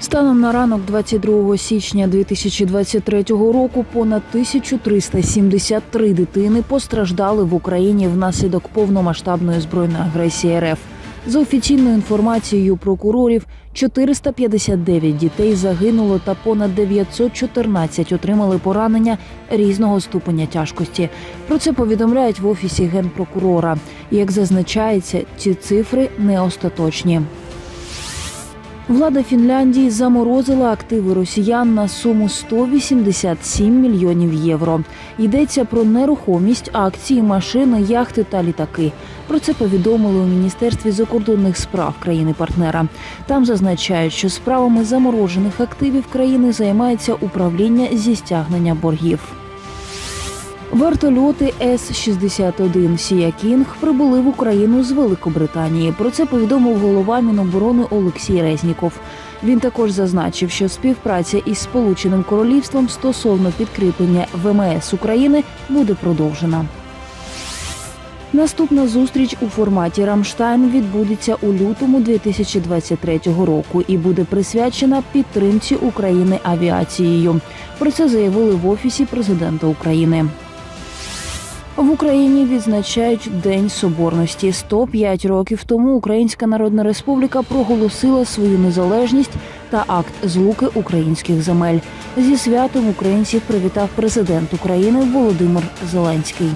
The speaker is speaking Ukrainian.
Станом на ранок 22 січня 2023 року понад 1373 дитини постраждали в Україні внаслідок повномасштабної збройної агресії РФ. За офіційною інформацією прокурорів, 459 дітей загинуло та понад 914 отримали поранення різного ступеня тяжкості. Про це повідомляють в офісі генпрокурора. Як зазначається, ці цифри не остаточні. Влада Фінляндії заморозила активи росіян на суму 187 мільйонів євро. Йдеться про нерухомість, акції, машини, яхти та літаки. Про це повідомили у міністерстві закордонних справ країни-партнера. Там зазначають, що справами заморожених активів країни займається управління зі стягнення боргів. Вертольоти С-61 Сія Кінг прибули в Україну з Великобританії. Про це повідомив голова Міноборони Олексій Резніков. Він також зазначив, що співпраця із Сполученим Королівством стосовно підкріплення ВМС України буде продовжена. Наступна зустріч у форматі Рамштайн відбудеться у лютому 2023 року і буде присвячена підтримці України авіацією. Про це заявили в офісі президента України. В Україні відзначають День Соборності. 105 років тому Українська Народна Республіка проголосила свою незалежність та акт злуки українських земель. Зі святом українців привітав президент України Володимир Зеленський.